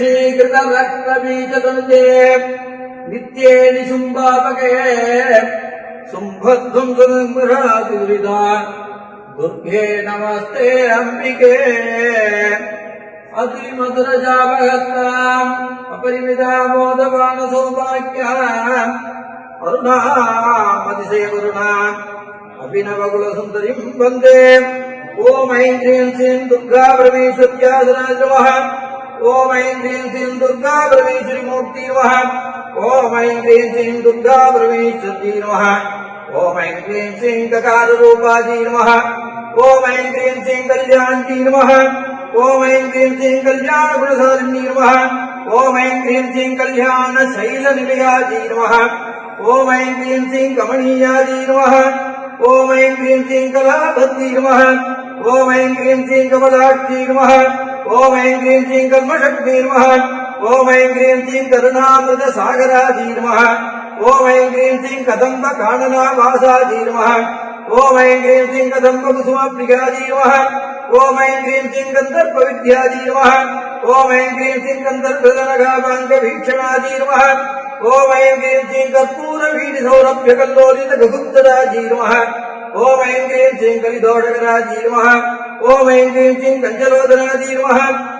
श्रीकृतरक्तबीजतनुजे नित्ये निशुम्भापके शुम्भध्वं सुमृहातिदुरिता दुर्गे नमस्ते अम्बिके अतिमधुरजापहत्ताम् अपरिमितामोदपानसौभाग्याम् अरुणामतिशयकरुणाम् अभिनवकुलसुन्दरीम् वन्दे ॐ ऐं ह्रीं श्रीं दुर्गा ॐ ऐं ह्रीं श्रीं दुर्गा परमेश्वरीमूर्ति नमः ओम ऐं ह्रीं श्रीं दुर्गा परमेश्वरी नमः ॐ ऐं ह्रीं श्रीं ककाररूपाजी नमः ॐ ऐं ह्रीं श्रीं कल्याणी नमः ॐ ऐं ह्रीं श्रीं कल्याणगुणसारिणी नमः ॐ ऐं ह्रीं श्रीं कल्याणशैलनिलयाजी नमः ॐ ऐं ह्रीं श्रीं कमणीयाजी नमः ॐ ऐं ह्रीं श्रीं कलाभद्री नमः ॐ ऐं ह्रीं श्रीं कमलाक्षी नमः ॐ ऐं ह्रीं श्रीं कर्मशक्ति नमः ॐ ऐं ह्रीं श्रीं करुणामृतसागराजी नमः ॐ ऐं ह्रीं श्रीं कदम्बकाननावासाजी नमः ॐ ऐं ह्रीं श्रीं कदम्बकुसुमप्रियाजी नमः ॐ ऐं ह्रीं श्रीं गन्धर्वविद्याजी नमः ॐ ऐं ह्रीं श्रीं गन्धर्वदनगाभाङ्गभीक्षणाजी नमः ॐ ऐं ह्रीं श्रीं कर्पूरवीडिसौरभ्यकल्लोलितगुप्तराजी नमः ॐ ऐं ह्रीं श्रीं कलिदोषकराजी नमः ॐ ऐं ह्रीं श्रीं कञ्चलोदराजी नमः